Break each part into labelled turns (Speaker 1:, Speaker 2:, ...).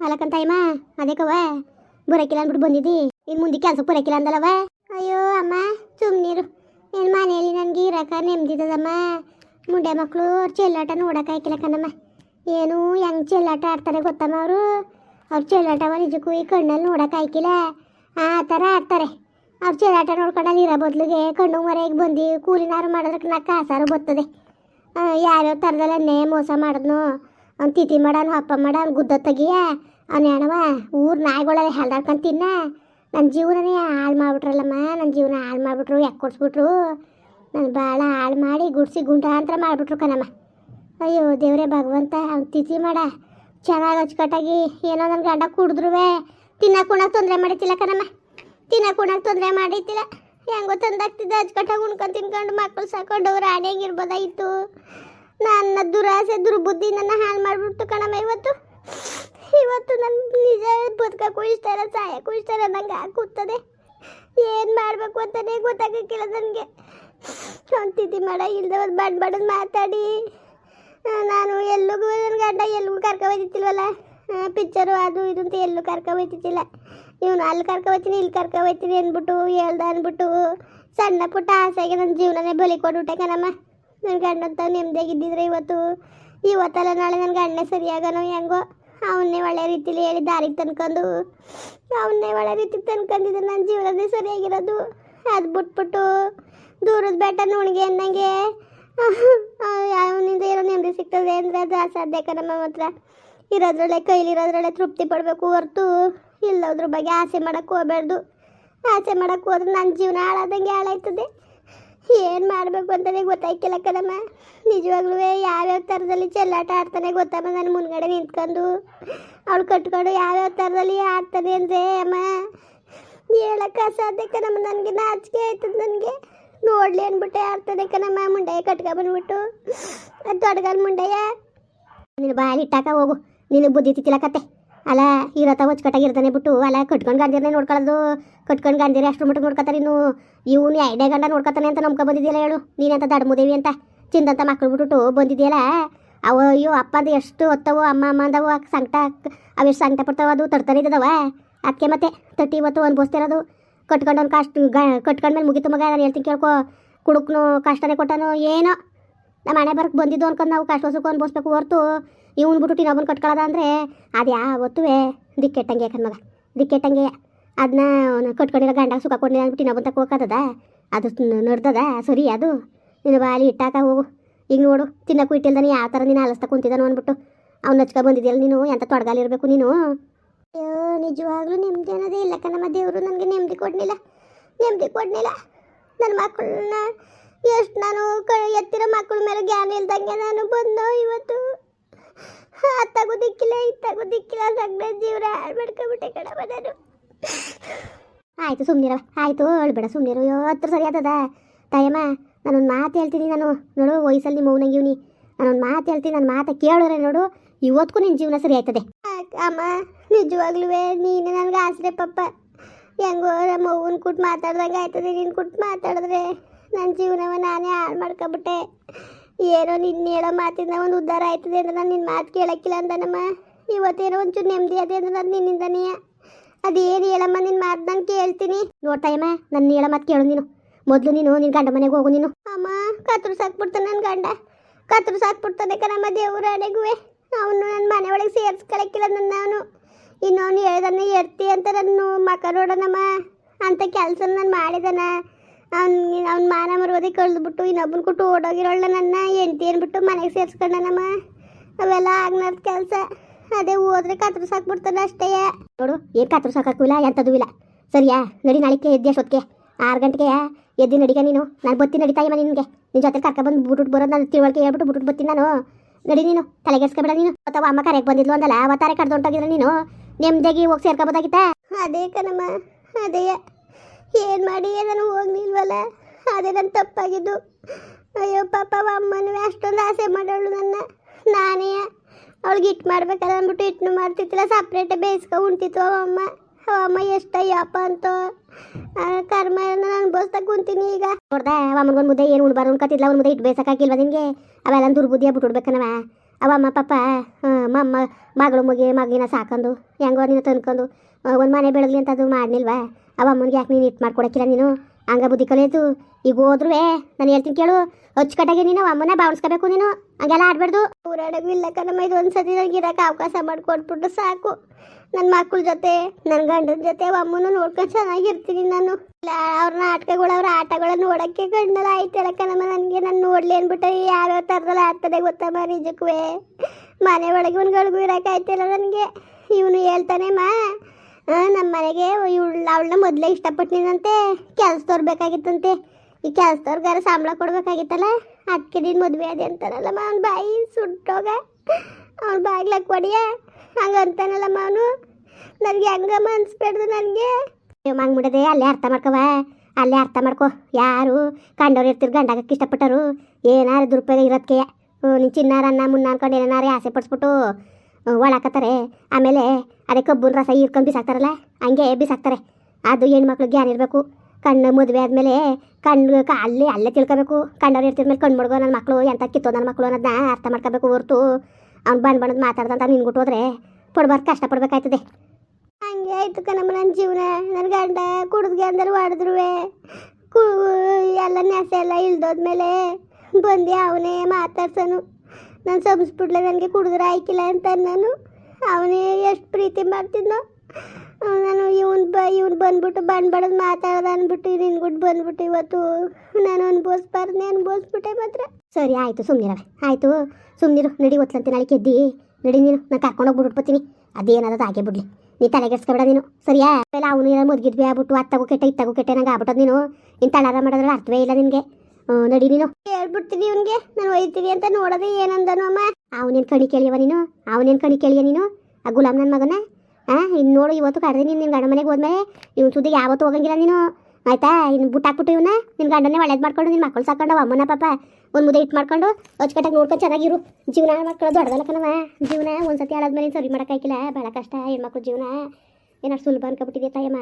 Speaker 1: ಅಲ್ಲಕ್ಕಂತಾಯಮ್ಮ ಅದಕ್ಕವ ಬರಕಿಲ್ಲ ಅಂದ್ಬಿಟ್ಟು ಬಂದಿದ್ದಿ. ಇನ್ನು ಮುಂದೆ ಕೆಲಸ ಬರಕಿಲ್ಲ ಅಂದಲ್ಲವ ಅಯ್ಯೋ ಅಮ್ಮ ಸುಮ್ಮನಿರು ಏನು ಮನೆಯಲ್ಲಿ ನನಗೆ ಇರಕ ನೆಮ್ಮದಿದದಮ್ಮ. ಮುಂಡೆ ಮಕ್ಕಳು ಚೆಲ್ಲಾಟ ನೋಡೋಕ್ಕಾಯ್ಕಿಲ್ಲ ಕಣಮ್ಮ. ಏನು ಹೆಂಗ್ ಚೆಲ್ಲಾಟ ಆಡ್ತಾರೆ ಗೊತ್ತಮ್ಮ ಅವರು? ಅವ್ರ ಚೆಲ್ಲಾಟವ ನಿಜಕ್ಕೂ ಈ ಕಣ್ಣಲ್ಲಿ ನೋಡೋಕ್ಕಾಯ್ಕಿಲ್ಲ ಆ ಥರ ಆಡ್ತಾರೆ. ಅವ್ರ ಚೆಲ್ಲಾಟ ನೋಡ್ಕೊಂಡು ಅಲ್ಲಿ ಇರೋ ಬದಲಿಗೆ ಕಣ್ಣು ಮರೆಗೆ ಬಂದು ಕೂಲಿನಾರು ಮಾಡಿದ್ರೆ ನಾ ಕಾಸಾರು ಬರ್ತದೆ ಆ, ಯಾವ್ಯಾವ ಥರದಲ್ಲಿ ಮೋಸ ಮಾಡಿದ್ನು? ಅವ್ನು ತಿಥಿ ಅಪ್ಪ ಹಪ್ಪ ಮಾಡ ಅವ್ನು ಗುದ್ದ ತೆಗಿಯ, ಅವ್ನು ಏನವ ಊರು ನಾಯಿಗಳೆಲ್ಲ ಹೆಲ್ದಾಡ್ಕೊಂಡು ತಿನ್ನ. ನನ್ನ ಜೀವನನೇ ಹಾಳು ಮಾಡ್ಬಿಟ್ರಲ್ಲಮ್ಮ ನನ್ನ ಜೀವನ ಹಾಳು ಮಾಡಿಬಿಟ್ರು, ಯಾಕೆ ಕೊಡ್ಸ್ಬಿಟ್ರು? ನಾನು ಭಾಳ ಹಾಳು ಮಾಡಿ ಗುಡ್ಸಿ ಗುಂಡಾಂತರ ಮಾಡಿಬಿಟ್ರು ಕಣಮ್ಮ. ಅಯ್ಯೋ ದೇವರೇ ಭಗವಂತ, ಅವ್ನು ತಿಥಿ ಮಾಡ. ಚೆನ್ನಾಗಿ ಅಚ್ಚುಕಟ್ಟಾಗಿ ಏನೋ ನನ್ನ ಗಂಡ ಕುಡಿದ್ರುವೆ. ತಿನ್ನಕ್ಕೆ ಉಣ್ಣಕ್ಕೆ ತೊಂದರೆ ಮಾಡಿತ್ತಿಲ್ಲ ಕಣಮ್ಮ. ತಿನ್ನಕ್ಕೆ ಉಣ್ಣಕ್ಕೆ ತೊಂದರೆ ಮಾಡಿತ್ತಿಲ್ಲ. ಹೆಂಗೋ ತಂದಾಗ್ತಿದ್ದೆ ಅಚ್ಚುಕಟ್ಟಾಗಿ ಉಣ್ಕೊಂಡು ತಿನ್ಕೊಂಡು ಮಕ್ಕಳು ಸಾಕೊಂಡು ರಾಣಿಯಾಗಿರ್ಬೋದಾಗಿತ್ತು ನನ್ನ ದುರಾಸೆ, ದುರ್ಬುದ್ಧಿ ನನ್ನ ಹಾಳು ಮಾಡಿಬಿಡ್ತು ಕಣಮ್ಮ. ಇವತ್ತು ಇವತ್ತು ನನ್ನ ನಿಜ ಬದುಕಕ್ಕೂ ಇಷ್ಟ ಇಲ್ಲ, ಸಾಯಕ್ಕೂ ಇಷ್ಟ ಇಲ್ಲ, ನಂಗೆ ಕೂತದೆ ಏನು ಮಾಡಬೇಕು ಅಂತಲೇ ಗೊತ್ತಾಗಕ್ಕಿಲ್ಲ ನನಗೆ. ಅಂತಿದ್ದಿ ಮಾಡ ಇಲ್ದವದು ಬಡ್ ಬಡ್ ಮಾತಾಡಿ. ನಾನು ಎಲ್ಲಿಗೂ ನನ್ನ ಗಂಡ ಎಲ್ಲಿಗೂ ಕರ್ಕೊಬೈತಿಲ್ವಲ್ಲ ಪಿಕ್ಚರು ಅದು ಇದು ಅಂತ ಎಲ್ಲೂ ಕರ್ಕೊ ಹೋಯ್ತಿದ್ದಿಲ್ಲ. ಇವನು ಅಲ್ಲಿ ಕರ್ಕೊ ಹೋಗ್ತೀನಿ ಇಲ್ಲಿ ಕರ್ಕೊ ಹೋಗ್ತೀನಿ ಅಂದ್ಬಿಟ್ಟು ಹೇಳ್ದ ಅಂದ್ಬಿಟ್ಟು ಸಣ್ಣ ಪುಟ್ಟ ಆಸೆಗೆ ನನ್ನ ಜೀವನನೇ ಬಲಿ ಕೊಟ್ಬಿಟ್ಟೆ ಕಣಮ್ಮ. ನನ್ನ ಗಂಡಂತ ನೆಮ್ಮದಿಯಾಗಿದ್ದಿದ್ರೆ ಇವತ್ತು, ಇವತ್ತಲ್ಲ ನಾಳೆ ನನ್ನ ಗಂಡ ಸರಿಯಾಗನೋ ಹೆಂಗೋ, ಅವನ್ನೇ ಒಳ್ಳೆ ರೀತಿಲಿ ಹೇಳಿ ದಾರಿಗೆ ತಂದ್ಕೊಂಡು, ಅವನ್ನೇ ಒಳ್ಳೆ ರೀತಿ ತಂದ್ಕೊಂಡಿದ್ದೆ ನನ್ನ ಜೀವನದೇ ಸರಿಯಾಗಿರೋದು. ಅದು ಬಿಟ್ಬಿಟ್ಟು ದೂರದ ಬೆಟ್ಟ ನುಣಿಗೆ ಅನ್ನಂಗೆ, ಅವನಿಂದ ಏನೋ ನೆಮ್ಮದಿ ಸಿಗ್ತದೆ ಅಂದರೆ ಅದು ಅಸಾಧ್ಯ ನಮ್ಮ ಹತ್ರ ಇರೋದ್ರೊಳ್ಳೆ ಕೈಲಿರೋದ್ರಲ್ಲೇ ತೃಪ್ತಿ ಪಡಬೇಕು ಹೊರ್ತು ಇಲ್ಲೋದ್ರ ಬಗ್ಗೆ ಆಸೆ ಮಾಡೋಕ್ಕೆ ಹೋಗಬಾರ್ದು. ಆಸೆ ಮಾಡೋಕ್ಕೆ ಹೋದ್ರೆ ನನ್ನ ಜೀವನ ಹಾಳಾದಂಗೆ ಹಾಳಾಯ್ತದೆ. ಏನು ಮಾಡಬೇಕು ಅಂತಲೇ ಗೊತ್ತಾಯ್ಕಿಲ್ಲ ಕಣಮ್ಮ. ನಿಜವಾಗ್ಲೂ ಯಾವ್ಯಾವ ಥರದಲ್ಲಿ ಚೆಲ್ಲಾಟ ಆಡ್ತಾನೆ ಗೊತ್ತಮ್ಮ ನಾನು ಮುಂದ್ಗಡೆ ನಿಂತ್ಕೊಂಡು. ಅವಳು ಕಟ್ಕೊಂಡು ಯಾವ್ಯಾವ ಥರದಲ್ಲಿ ಆಡ್ತಾನೆ ಅಂದರೆ ಅಮ್ಮ. ಹೇಳಕ್ಕೆ ಅಸಾಧ್ಯ ಕಣಮ್ಮ, ನನಗೆ ನಾಚಿಕೆ ಆಯ್ತದ ನನಗೆ. ನೋಡ್ಲಿ ಅಂದ್ಬಿಟ್ಟೆ ಆಡ್ತಾನೆ ಕಣಮ್ಮ, ಮುಂಡೆಯ ಕಟ್ಕ ಬಂದ್ಬಿಟ್ಟು. ಅದು ತೊಡಗಲ್ ಮುಂಡೆಯ. ನೀನು ಬಾಯಲ್ಲಿ ಇಟ್ಟಾಕ ಹೋಗು ನೀನು ಬುದ್ಧಿ ತಿತ್ತಿಲ್ಲ ಕತ್ತೆ. ಅಲ್ಲ ಇರತ್ತ ಹೊಚ್ಕಟ್ಟಾಗಿರ್ತಾನೆ ಬಿಟ್ಟು, ಅಲ್ಲ, ಕಟ್ಕೊಂಡು ಗಂಡಿರನೇ ನೋಡ್ಕೊಳ್ಳೋದು. ಕಟ್ಕೊಂಡು ಗಂಡಿರ ಅಷ್ಟು ಮಟ್ಟಿಗೆ ನೋಡ್ಕೊತಾರೆ ಇನ್ನು. ಇವನು ಐಡೆ ಗಂಡ ನೋಡ್ಕೊತಾನೆ ಅಂತ ನಂಬ್ಕೊ ಬಂದಿದೆಯಲ್ಲ ಹೇಳು. ನೀನಂತ ದಡ್ಮುದೇವಿ ಅಂತ. ಚಿಂದಂತ ಮಕ್ಳು ಬಿಟ್ಟು ಬಂದಿದೆಯಲ್ಲ? ಅವ ಅಯ್ಯೋ ಅಪ್ಪ ಎಷ್ಟು ಹೊತ್ತವು, ಅಮ್ಮ ಅಮ್ಮ ಅಂದವು ಸಂಕಟ, ಅವೆಷ್ಟು ಸಂಕಟ ಪಡ್ತಾವ ಅದು ತರ್ತಾರೆ ಇದ್ದವ ಅದಕ್ಕೆ ಮತ್ತೆ ತಟ್ಟಿ ಇವತ್ತು ಅನ್ಭವಿಸ್ತಿರೋದು ಕಟ್ಕೊಂಡು ಒಂದು ಕಷ್ಟ ಗ ಕಟ್ಕೊಂಡ್ಮೇಲೆ ಮುಗಿತು ಮಗ, ನಾನು ಹೇಳ್ತೀನಿ ಕೇಳ್ಕೊ. ಕುಡುಕ್ನು, ಕಷ್ಟನೇ ಕೊಟ್ಟನು, ಏನೋ. ನಮ್ಮ ಮನೆ ಬರಕ್ಕೆ ಬಂದಿದ್ದು ಅನ್ಕೊಂಡು ನಾವು ಕಷ್ಟ ಒಂದು ಬೋಸ್ಬೇಕು ಹೊರ್ತು. ಇವ್ನು ಬಿಟ್ಟು ಇನ್ನೊಬ್ಬನ ಕಟ್ಕೊಳ್ಳೋದ ಅಂದರೆ ಅದು ಯಾವತ್ತೂ ದಿಕ್ಕೆಟ್ಟಂಗೆ ಯಾಕನ್ ಮಗ? ದಿಕ್ಕೆಟ್ಟಂಗೆ. ಅದನ್ನ ಕಟ್ಕೊಂಡಿರೋ ಗಂಡ ಸುಖ ಕೊಡಲಿಲ್ಲ ಅಂದ್ಬಿಟ್ಟು ಇನ್ನೊಬ್ಬನ ತಕ್ಕ ಹೋಗೋದದ ಅದು ನಡ್ದದ? ಸರಿ ಅದು. ನೀನು ಬಾಲಿ ಇಟ್ಟಾಕ ಹೋಗು. ಈಗ ನೋಡು, ತಿನ್ನಕ್ಕೂ ಇಟ್ಟಿಲ್ದಾನೆ ಯಾವ ಥರ ನೀನು ಅಲಸ್ತಾ ಕುಂತಿದ್ದಾನು ಅಂದ್ಬಿಟ್ಟು. ಅವ್ನು ಹಚ್ಕೊ ಬಂದಿದ್ಯಲ್ಲ ನೀನು ಎಂಥ ತೊಡಗಾಲಿರಬೇಕು ನೀನು? ಅಯ್ಯೋ, ನಿಜವಾಗ್ಲೂ ನೆಮ್ಮದಿ ಅನ್ನೋದೇ ಇಲ್ಲ ನಮ್ಮ ದೇವರು, ನನಗೆ ನೆಮ್ಮದಿ ಕೊಡಲಿಲ್ಲ. ನೆಮ್ಮದಿ ಕೊಡಲಿಲ್ಲ. ನನ್ನ ಮಕ್ಕಳನ್ನ ಎಷ್ಟು ನಾನು ಕ, ಎತ್ತಿರೋ ಮಕ್ಕಳ ಮೇಲೆ ಜ್ಞಾನ ಇಲ್ದಂಗೆ ನಾನು ಬಂದು ಇವತ್ತು. ಅತ್ತಾಗೂ ದಿಕ್ಕಿಲ್ಲ ತಗೋದಿಕ್ಕಿಲ್ಲ ದಿಕ್ಕಿಲ್ಲ ಸಗ್ನ ಜೀವನ ಹಾಳು ಮಾಡ್ಕೊಬಿಟ್ಟೆ ಕಣಮ್ಮ ನಾನು ಆಯಿತು ಸುಮ್ಮನಿರವ ಆಯಿತು ಹೇಳ್ಬೇಡ ಸುಮ್ಮನಿರು ಅಯ್ಯೋ ಹತ್ರ ಸರಿ ಆತದ ತಾಯಮ್ಮ, ನಾನೊಂದು ಮಾತು ಹೇಳ್ತೀನಿ ನಾನು. ನೋಡು, ವಯಸ್ಸಲ್ಲಿ ನಿಮ್ಮ ಮೌನಂಗಿವ್ನಿ. ನಾನೊಂದು ಮಾತು ಹೇಳ್ತೀನಿ ನನ್ನ ಮಾತು ಕೇಳೋರೆ ನೋಡು. ಇವತ್ತಿಗೂ ನಿನ್ನ ಜೀವನ ಸರಿ ಆಯ್ತದೆ. ಅಮ್ಮ ನಿಜವಾಗ್ಲೂ ನೀನು ನನಗೆ ಆಸರೆ ಪಪ್ಪ. ಹೆಂಗೋ ನಮ್ಮ ಅವ್ವನ ಕುಟ್ಟು ಮಾತಾಡ್ದಂಗೆ ಆಯ್ತದೆ, ನೀನು ಕುಟ್ಟು ಮಾತಾಡಿದ್ರೆ ನನ್ನ ಜೀವನವ ನಾನೇ ಹಾಳು ಮಾಡ್ಕೊಬಿಟ್ಟೆ ಏನೋ ನಿನ್ನ ಹೇಳೋ ಮಾತಿಂದ ಒಂದು ಉದ್ಧಾರ ಆಯ್ತದೆ ಅಂದ್ರೆ ನಾನು ನಿನ್ನ ಮಾತು ಕೇಳಕ್ಕಿಲ್ಲ ಅಂದನಮ್ಮ. ಇವತ್ತೇನೋ ಒಂಚೂರು ನೆಮ್ಮದಿ ಅದೇ ಅಂದ್ರೆ ನಾನು ನಿನ್ನಿಂದನೇ ಅದೇನು ಹೇಳಮ್ಮ, ನಿನ್ನ ಮಾತು ನಾನು ಕೇಳ್ತೀನಿ. ನೋಡ್ತಾಯಮ್ಮ ನನ್ನ ಹೇಳೋ ಮಾತು ಕೇಳು ನೀನು. ಮೊದಲು ನೀನು ನಿನ್ನ ಗಂಡ ಮನೆಗೆ ಹೋಗು ನೀನು. ಅಮ್ಮ ಕತ್ರು ಸಾಕ್ಬಿಡ್ತಾನೆ ನನ್ನ ಗಂಡ. ಕತ್ರು ಸಾಕ್ಬಿಡ್ತಾನೆ ಕಣಮ್ಮ ದೇವ್ರ ಅಡೆಗುವೆ ಅವನು ನನ್ನ ಮನೆ ಒಳಗೆ ಸೇರಿಸ್ಕೊಳಕ್ಕಿಲ್ಲ ನನ್ನ ಅವನು. ಇನ್ನವನು ಹೇಳ್ದನ್ನ ಎರ್ತಿ ಅಂತ ನನ್ನ ಮಕ್ಕ ನೋಡೋಣಮ್ಮ ಅಂತ ಕೆಲಸ ನಾನು ಮಾಡಿದಾನ. ಅವ್ನು ಅವ್ನ ಮಾನ ಮರುವುದೇ ಕಳೆದ್ಬಿಟ್ಟು ಇನ್ನೊಬ್ಬನ ಕೊಟ್ಟು ಓಡೋಗಿರೋಳ ನನ್ನ ಹೆಂಡತಿ ಅಂದ್ಬಿಟ್ಟು ಮನೆಗೆ ಸೇರಿಸ್ಕೊಂಡನಮ್ಮ ಅವೆಲ್ಲ ಆಗ್ನದ ಕೆಲಸ. ಅದೇ ಹೋದ್ರೆ ಕತ್ರು ಸಾಕ್ಬಿಡ್ತಾನೆ ಅಷ್ಟೇ. ನೋಡು, ಏನು ಕತ್ರು ಸಾಕಕ್ಕೂ ಇಲ್ಲ ಎಂಥದ್ದು ಇಲ್ಲ. ಸರಿಯಾ? ನಡಿ ನಾಳಿಕೆ ಎದ್ದೆ ಅಷ್ಟೊತ್ತಿಗೆ. ಆರು ಗಂಟೆಗೆ ಎದ್ದು ನಡಿಗ ನೀನು. ನಾನು ಬತ್ತೀನಿ ನಡಿತಾಯಮ್ಮ ನಿನಗೆ. ನಿನ್ನ ಜೊತೆ ಕರ್ಕೊಬಂದು ಬಿಟ್ಬಿಟ್ಟು ಬರೋದು ನಾನು ತಿಳುವಳಿಕೆ ಹೇಳ್ಬಿಟ್ಟು ಬಿಟ್ಬಿಟ್ಟು ಬರ್ತೀನಿ ನಾನು. ನಡಿ ನೀನು, ತಲೆಗೆಡ್ಸ್ಕೊಬೇಡ ನೀನು. ಅಥವಾ ಅಮ್ಮ ಕರೆಗೆ ಬಂದಿದ್ಲು ಅಂದಲ್ಲ ಅವತ್ತಾರೆ ಕಡ್ದು ನೀನು. ನೆಮ್ಮದಿಯಾಗಿ ಹೋಗಿ ಸೇರ್ಕೋಬೋದಾಗಿತ್ತ? ಅದೇ ಕಣಮ್ಮ, ಅದೇ. ಏನು ಮಾಡಿ? ನಾನು ಹೋಗ್ಲಿಲ್ವಲ್ಲ? ಅದೇ ನನ್ನ ತಪ್ಪಾಗಿದ್ದು. ಅಯ್ಯೋ, ಪಾಪ ಅಮ್ಮನೂ ಅಷ್ಟೊಂದು ಆಸೆ ಮಾಡೋಳು ನನ್ನ. ನಾನೇ ಅವಳಿಗೆ ಹಿಟ್ಟು ಮಾಡ್ಬೇಕಲ್ಲ ಅಂದ್ಬಿಟ್ಟು ಇಟ್ಟು ಮಾಡ್ತಿತ್ತಿಲ್ಲ ಸಪ್ರೇಟೇ ಬೇಯಿಸ್ಕೊ ಉಣ್ತಿತ್ತು ಅವಮ್ಮ ಅವಮ್ಮ ಎಷ್ಟಯ್ಯಪ್ಪ ಅಂತ. ಕರ್ಮ ನಾನು ಅನ್ಭವಿಸ್ತಾ ಕುಂತೀನಿ ಈಗ. ನೋಡ್ದೆ ಅಮ್ಮನಿಗೊಂದು ಮುದ್ದೆ ಏನು ಉಣ್ಬಾರ್ದು ಅನ್ಕತ್ತಿಲ್ಲ ಒಂದು ಮುದ್ದೆ ಇಟ್ಟು ಬೇಸಕ್ಕಾಗಿಲ್ವ ನಿನಗೆ? ಅವೆಲ್ಲ ದುರ್ಬುದ್ಧಿಯ ಬಿಟ್ಬಿಡ್ಬೇಕನವ. ಅವ ಅಮ್ಮ, ಪಾಪ ಮಮ್ಮ ಮಗಳು ಮುಗಿ ಮಗಿನ ಸಾಕೊಂಡು ಹೆಂಗೋ ನೀನು ತಂದ್ಕೊಂಡು ಒಂದು ಮನೆ ಬೆಳಗ್ಲಿ ಅಂತ ಅದು ಮಾಡಲಿಲ್ವಾ ಅವಮ್ಮನಿಗೆ ಯಾಕೆ ನೀನು ಇಟ್ಟು ಮಾಡ್ಕೊಡಕ್ಕಿಲ್ಲ ನೀನು? ಹಂಗ ಬುದ್ಧಿ ಕಲಿಯೋದು ಈಗ ಹೋದ್ರು ನಾನು ಹೇಳ್ತೀನಿ ಕೇಳು ಅಚ್ಚುಕಟ್ಟಾಗಿ ನೀನು, ಅಮ್ಮನ ಬಾವಿಸ್ಕೋಬೇಕು ನೀನು, ಹಂಗೆಲ್ಲ ಆಡ್ಬಾರ್ದು ಊರಾಡಗೂ ಇಲ್ಲ ಕಣಮ್ಮ ಇದು ಒಂದ್ಸತಿ ನನಗೆ ಇರೋಕೆ ಅವಕಾಶ ಮಾಡಿಕೊಟ್ಬಿಟ್ರೆ ಸಾಕು. ನನ್ನ ಮಕ್ಕಳ ಜೊತೆ ನನ್ನ ಗಂಡನ ಜೊತೆ, ಅಮ್ಮನೂ ನೋಡ್ಕೊಂಡು ಚೆನ್ನಾಗಿರ್ತೀನಿ ನಾನು. ಅವ್ರ ನಾಟಕಗಳು, ಅವ್ರ ಆಟಗಳನ್ನ ನೋಡೋಕ್ಕೆ ಗಂಡಲ್ಲ ಆಯ್ತಲ್ಲ ಕಣಮ್ಮ, ನನಗೆ ನಾನು ನೋಡ್ಲಿ ಅಂದ್ಬಿಟ್ಟು ಯಾವ್ಯಾವ ಥರದಲ್ಲಿ ಆಡ್ತದೆ ಗೊತ್ತಮ್ಮ ನಿಜಕ್ಕೂ ಮನೆ ಒಳಗೆ ಒಂದು ಗಳಿಗೂ ಇರೋಕೆ ಆಯ್ತಿಲ್ಲ ನನಗೆ. ಇವನು ಹೇಳ್ತಾನೆ ಮಾ ನಮ್ಮ ಮನೆಗೆ ಇವಳು ಅವಳನ್ನ ಮೊದಲೇ ಇಷ್ಟಪಟ್ಟಿನಂತೆ ಕೆಲ್ಸದವ್ರು ಬೇಕಾಗಿತ್ತಂತೆ. ಈ ಕೆಲಸದವ್ರಿಗಾರ ಸಂಬಳ ಕೊಡ್ಬೇಕಾಗಿತ್ತಲ್ಲ? ಅದಕ್ಕೆ ನೀನು ಮದುವೆ ಅದೇ ಅಂತಾನಲ್ಲಮ್ಮ ಅವ್ನ ಬಾಯಿ ಸುಟ್ಟೋಗ. ಅವ್ನ ಬಾಗ್ಲಕ್ಕೆ ಕೊಡಿಯ ಹಂಗಂತಾನಲ್ಲಮ್ಮ ಅವನು ನನಗೆ ಹೆಂಗಮ್ಮ ಅನ್ಸ್ಬೇಡ್ದು ನನಗೆ? ಮಂಗ್ಬಿಡದೆ ಅಲ್ಲೇ ಅರ್ಥ ಮಾಡ್ಕವ ಅಲ್ಲೇ ಅರ್ಥ ಮಾಡ್ಕೋ. ಯಾರು ಕಂಡವ್ರು ಇರ್ತಿರು ಗಂಡಾಗಕ್ಕೆ ಇಷ್ಟಪಟ್ಟರು. ಏನಾರು ದುರುಪಯೋಗ ಇರೋದಕ್ಕೆ ನೀನು ಚಿನ್ನಾರನ್ನ ಮುನ್ನ ಅನ್ಕೊಂಡು ಏನಾರೇ ಆಸೆ ಪಡಿಸ್ಬಿಟ್ಟು ಒಳಾಕತ್ತಾರೆ ಆಮೇಲೆ ಅದೇ ಕಬ್ಬುನ ರಸ ಹೀರ್ಕೊಂಡು ಬಿಸಾಕ್ತಾರಲ್ಲ, ಹಂಗೆ ಬಿಸಾಕ್ತಾರೆ. ಅದು ಹೆಣ್ಮಕ್ಳು ಜ್ಞಾನ ಇರಬೇಕು. ಕಣ್ಣು ಮದುವೆ ಆದಮೇಲೆ ಕಣ್ಣು ಅಲ್ಲೇ ಅಲ್ಲೇ ತಿಳ್ಕೊಬೇಕು. ಇರ್ತಿದ ಮೇಲೆ ಕಣ್ಣು ಮಡ್ಗೋ ನನ್ನ ಮಕ್ಕಳು ಎಂತ ಕಿತ್ತೋ ನನ್ನ ಮಕ್ಕಳು ಅನ್ನೋದನ್ನ ಅರ್ಥ ಮಾಡ್ಕೋಬೇಕು ಹೊರ್ತು. ಅವ್ನು ಬಣ್ಣ ಬಣ್ಣದ ಮಾತಾಡ್ದಂತ ನಿನ್ಗುಟ್ಟು ಹೋದ್ರೆ ಪಡ್ಬಾರ್ದು ಕಷ್ಟ ಪಡ್ಬೇಕಾಯ್ತದೆ ಹಂಗೆ ಆಯ್ತು ಕಣಮ್ಮ ನನ್ನ ಜೀವನ. ನನ್ನ ಗಂಡ ಕುಡಿದ್ಗೆ ಅಂದ್ರೆ ಹೊಡೆದ್ರುವೆ ಕು ಎಲ್ಲ ನೆಸೆ ಎಲ್ಲ ಇಳ್ದೋದ್ಮೇಲೆ ಬಂದು ಅವನೇ ಮಾತಾಡ್ಸನು. ನಾನು ಸಂಬಿಸ್ಬಿಡ್ಲೆ ನನಗೆ ಕುಡಿದ್ರೆ ಆಯ್ಕಿಲ್ಲ ಅಂತ ನಾನು. ಅವನೇ ಎಷ್ಟು ಪ್ರೀತಿ ಮಾಡ್ತಿದ್ನೋ. ನಾನು ಇವನು ಬ, ಇವನು ಬಂದ್ಬಿಟ್ಟು ಬಣ್ಣ ಮಾತಾಡೋದು ಅಂದ್ಬಿಟ್ಟು ನಿನ್ಗುಟ್ಟು ಬಂದ್ಬಿಟ್ಟು ಇವತ್ತು ನಾನು ಅನ್ಭವಿಸ್ಬಾರ್ದು ಅನ್ಭವಿಸ್ಬಿಟ್ಟೆ ಮಾತ್ರ. ಸರಿ, ಆಯಿತು ಸುಮ್ಮನಿರವೆ ಆಯಿತು ಸುಮ್ಮನಿರು ನಡಿ, ಒತ್ಲಂತೆ ನಾಳೆ ಕೆದ್ದಿ. ನಡಿ ನೀನು, ನಾನು ಕರ್ಕೊಂಡು ಹೋಗ್ಬಿಟ್ಬಿಡ್ತೀನಿ ಅದೇನಾದ್ರು ಹಾಗೆ ಬಿಡ್ಲಿ. ನೀ ತಲೆಗೆಡ್ಸ್ಕೊಬೇಡ ನೀನು. ಸರಿಯಾ? ಅವನು ಏನೋ ಮುದ್ಗಿದ್ವಿ ಆಗ್ಬಿಟ್ಟು, ಅತ್ತಾಗೂ ಕೆಟ್ಟ, ಇತ್ತಾಗೂ ಕೆಟ್ಟ ನಂಗೆ ಆಗ್ಬಿಟ್ಟದ ನೀನು. ಇನ್ನು ತಳಾರ ಮಾಡಿದ್ರೆ ಅರ್ಥವೇ ಇಲ್ಲ ನಿನಗೆ. ನಡಿ ನೀನು. ಹೇಳ್ಬಿಡ್ತೀನಿ ಇವನಿಗೆ. ನಾನು ಒಯ್ತೀನಿ ಅಂತ ನೋಡೋದೇ ಏನಂದನು ಅಮ್ಮ. ಅವನೇನು ಕಣಿ ಕೇಳಿಯವ ನೀನು? ಅವನೇನು ಕಣಿ ಕೇಳಿಯ ನೀನು? ಆ ಗುಲಾಮ್ ನನ್ನ ಮಗನ? ಹಾಂ ಇನ್ನು ನೋಡು, ಇವತ್ತು ಕರೆದಿ ನೀನು ನಿನ್ನ ಗಂಡ ಮನೆಗೆ ಹೋದ್ಮೇಲೆ ಇವ್ನ ಸುದ್ದಿ ಯಾವತ್ತು ಹೋಗಂಗಿಲ್ಲ ನೀನು. ಆಯ್ತಾ? ಇನ್ನು ಬುಟ್ಟಾಕ್ಬಿಟ್ಟು ಇವನ? ನಿನ್ನ ಗಂಡನೇ ಒಳ್ಳೇದು ಮಾಡ್ಕೊಂಡು ನಿನ್ನ ಮಕ್ಕಳು ಸಾಕೊಂಡು ಅಮ್ಮನ ಪಾಪ. ಒಂದು ಮುದ್ದೆ ಇಟ್ ಮಾಡ್ಕೊಂಡು ಅಚ್ಚುಕಟ್ಟಾಗಿ ನೋಡ್ಕೊಂಡು ಚೆನ್ನಾಗಿರು. ಜೀವನ ಮಕ್ಕಳು ದೊಡ್ಡದಲ್ಲ ಕಣವ ಜೀವನ ಒಂದ್ಸತಿ ಆಡಾದ್ಮೇಲೆ ಸರಿ ಮಾಡೋಕ್ಕಾಗಿಲ್ಲ ಭಾಳ ಕಷ್ಟ ಹೆಣ್ಮಕ್ಳು ಜೀವನ. ಏನಾರು ಸುಲಭ ಅನ್ಕೊಬಿಟ್ಟಿದೆ ತಾಯಮ್ಮ?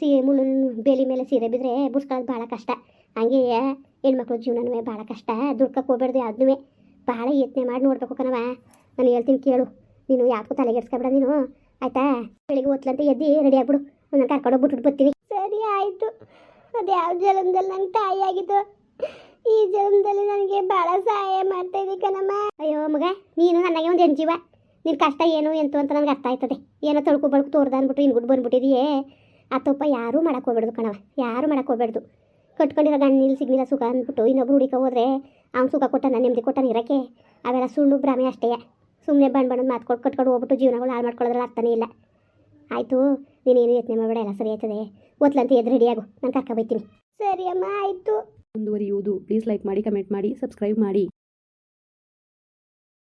Speaker 1: ಸಿ ಮುಳ್ಳು ಬೇಲಿ ಮೇಲೆ ಸೀರೆ ಬಿದ್ರೆ ಬುಡ್ಸ್ಕೊಳ್ಳೋದು ಬಹಳ ಕಷ್ಟ. ಹಂಗೆ ಹೆಣ್ಮಕ್ಳು ಜೀವನವೇ ಭಾಳ ಕಷ್ಟ. ದುಡ್ಕಕ್ಕೆ ಹೋಗ್ಬಾರ್ದು ಯಾವ್ದೂ ಭಾಳ ಯತ್ನೆ ಮಾಡಿ ನೋಡ್ಬೇಕು ಕಣವ ನಾನು ಹೇಳ್ತೀನಿ ಕೇಳು. ನೀನು ಯಾಕೋ ತಲೆಗೆಡ್ಸ್ಕೊಬೇಡ ನೀನು. ಆಯ್ತಾ? ಬೆಳಿಗ್ಗೆ ಓದ್ಲಂತ ಎದ್ದು ರೆಡಿ ಆಗ್ಬಿಡು. ನಾನು ಕರ್ಕೊಂಡು ಹೋಗ್ಬಿಟ್ಟು ಬರ್ತೀನಿ. ಸರಿ ಆಯಿತು. ಅದು ಯಾವ ಜನ್ಮದಲ್ಲಿ ನನ್ನ ತಾಯಿ ಆಗಿತ್ತು ಈ ಜನ್ಮದಲ್ಲಿ ನನಗೆ ಭಾಳ ಸಹಾಯ ಮಾಡ್ತಾ ಇದ್ದೀವಿ ಕಣಮ್ಮ. ಅಯ್ಯೋ ಮಗ ನೀನು ನನಗೆ ಒಂದು ಜೀವ. ನಿನ್ನ ಕಷ್ಟ ಏನು ಎಂತು ಅಂತ ನನಗೆ ಅರ್ಥ ಆಯ್ತದೆ. ಏನೋ ತಳ್ಕು ಬಳ್ಕು ತೋರ್ದ ಅಂದ್ಬಿಟ್ಟು ಇನ್ಗುಟ್ಟು ಬಂದ್ಬಿಟ್ಟಿದೆಯೇ. ಆ ತಪ್ಪ ಯಾರೂ ಮಾಡಕ್ಕೆ ಹೋಗ್ಬಾರ್ದು ಕಣವ ಯಾರೂ ಮಾಡೋಕೆ ಹೋಗ್ಬೇಡ್ದು. ಕಟ್ಕೊಂಡಿರೋ ಗಂಡ ನಿಲ್ ಸಿಗ್ಲಿಲ್ಲ ಸುಖ ಅಂದ್ಬಿಟ್ಟು ಇನ್ನೊಬ್ರು ಹುಡುಕ ಹೋದ್ರೆ ಅವ್ನು ಸುಖ ಕೊಟ್ಟಾನ, ನೆಮ್ಮದಿ ಕೊಟ್ಟಾನ ಇರೋಕ್ಕೆ? ಅವೆಲ್ಲ ಸುಳ್ಳು ಭ್ರಮೆ ಅಷ್ಟೇ. ಸುಮ್ಮನೆ ಬಣ್ಣ ಬಣ್ಣದ ಮಾತು ಕೊಟ್ಟು ಕಟ್ಕೊಂಡು ಹೋಗ್ಬಿಟ್ಟು ಜೀವನಗಳು ಹಾಳು ಮಾಡ್ಕೊಳ್ಳೋದ್ರಲ್ಲಿ ಅರ್ಥನೇ ಇಲ್ಲ. ಆಯಿತು, ನೀನೇನು ಯೋಚನೆ ಮಾಡಬೇಡ, ಎಲ್ಲ ಸರಿ ಆಯ್ತದೆ. ಎದ್ರು ಎದ್ದು ರೆಡಿಯಾಗು ನಾನು ಕರ್ಕೊಬೈತೀನಿ ಸರಿ ಅಮ್ಮ, ಆಯಿತು.
Speaker 2: ಮುಂದುವರಿಯುವುದು. ಪ್ಲೀಸ್ ಲೈಕ್ ಮಾಡಿ ಕಮೆಂಟ್ ಮಾಡಿ ಸಬ್ಸ್ಕ್ರೈಬ್ ಮಾಡಿ.